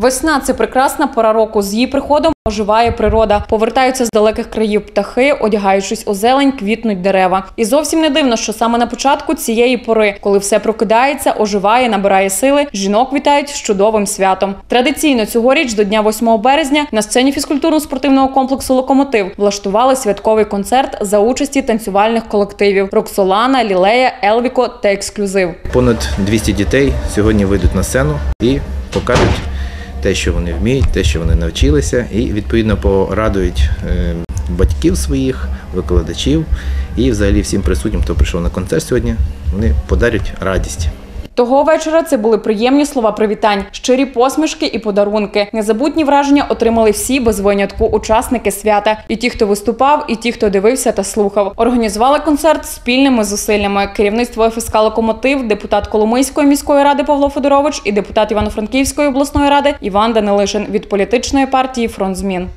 Весна це прекрасна пора року. З її приходом оживає природа. Повертаються з далеких країв птахи, одягаючись у зелень, квітнуть дерева. І зовсім не дивно, що саме на початку цієї пори, коли все прокидається, оживає, набирає сили, жінок вітають з чудовим святом. Традиційно цьогоріч до дня 8 березня на сцені фізкультурно-спортивного комплексу Локомотив влаштували святковий концерт за участі танцювальних колективів Роксолана, Лілея, Елвіко та Ексклюзив. Понад 200 дітей сьогодні вийдуть на сцену і покажуть те, що вони вміють, те, що вони навчилися, і відповідно порадують е, батьків своїх, викладачів і взагалі всім присутнім, хто прийшов на концерт сьогодні. Вони подарять радість. Того вечора це були приємні слова привітань, щирі посмішки і подарунки. Незабутні враження отримали всі без винятку учасники свята. І ті, хто виступав, і ті, хто дивився та слухав. Організували концерт спільними зусиллями. Керівництво ФСК Локомотив, депутат Коломийської міської ради Павло Федорович і депутат Івано-Франківської обласної ради Іван Данилишин від політичної партії Фронт змін.